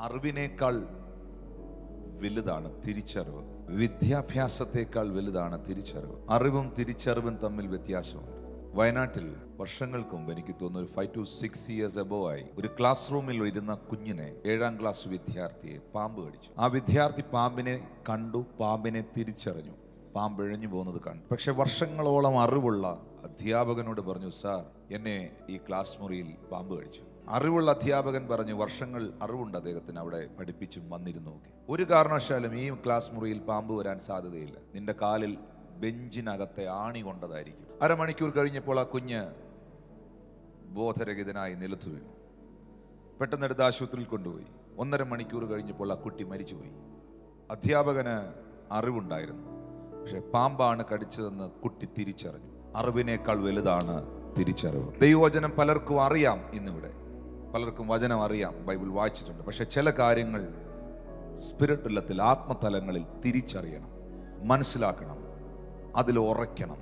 അറിവിനേക്കാൾ വലുതാണ് തിരിച്ചറിവ്. വിദ്യാഭ്യാസത്തെക്കാൾ വലുതാണ് തിരിച്ചറിവ്. അറിവും തിരിച്ചറിവും തമ്മിൽ വ്യത്യാസമുണ്ട്. വയനാട്ടിൽ വർഷങ്ങൾക്ക് മുമ്പ് എനിക്ക് തോന്നുന്നു ഒരു five to six years above ആയി ഒരു ക്ലാസ് റൂമിൽ ഇരുന്ന കുഞ്ഞിനെ ഏഴാം ക്ലാസ് വിദ്യാർത്ഥിയെ പാമ്പ് കടിച്ചു. ആ വിദ്യാർത്ഥി പാമ്പിനെ കണ്ടു പാമ്പിനെ തിരിച്ചറിഞ്ഞു. പാമ്പ് ഇഴഞ്ഞു പോകുന്നത് കണ്ടു. പക്ഷെ വർഷങ്ങളോളം അറിവുള്ള അധ്യാപകനോട് പറഞ്ഞു സാർ എന്നെ ഈ ക്ലാസ് മുറിയിൽ പാമ്പ് കടിച്ചു. അറിവുള്ള അധ്യാപകൻ പറഞ്ഞു വർഷങ്ങൾ അറിവുണ്ട് അദ്ദേഹത്തിന് അവിടെ പഠിപ്പിച്ചും വന്നിരുന്നു ഒക്കെ. ഒരു കാരണവശാലും ഈ ക്ലാസ് മുറിയിൽ പാമ്പ് വരാൻ സാധ്യതയില്ല. നിന്റെ കാലിൽ ബെഞ്ചിനകത്തെ ആണി കൊണ്ടതായിരിക്കും. അരമണിക്കൂർ കഴിഞ്ഞപ്പോൾ ആ കുഞ്ഞ് ബോധരഹിതനായി നിലത്തു വീണു. പെട്ടെന്ന് എടുത്ത് ആശുപത്രിയിൽ കൊണ്ടുപോയി. ഒന്നര മണിക്കൂർ കഴിഞ്ഞപ്പോൾ ആ കുട്ടി മരിച്ചുപോയി. അധ്യാപകന് അറിവുണ്ടായിരുന്നു. പക്ഷെ പാമ്പാണ് കടിച്ചതെന്ന് കുട്ടി തിരിച്ചറിഞ്ഞു. അറിവിനേക്കാൾ വലുതാണ് തിരിച്ചറിവ്. ദൈവവചനം പലർക്കും അറിയാം ഇന്നിവിടെ. പലർക്കും വചനം അറിയാം ബൈബിൾ വായിച്ചിട്ടുണ്ട്. പക്ഷെ ചില കാര്യങ്ങൾ സ്പിരിറ്റുള്ളത്തിൽ ആത്മതലങ്ങളിൽ തിരിച്ചറിയണം മനസ്സിലാക്കണം അതിൽ ഉറയ്ക്കണം.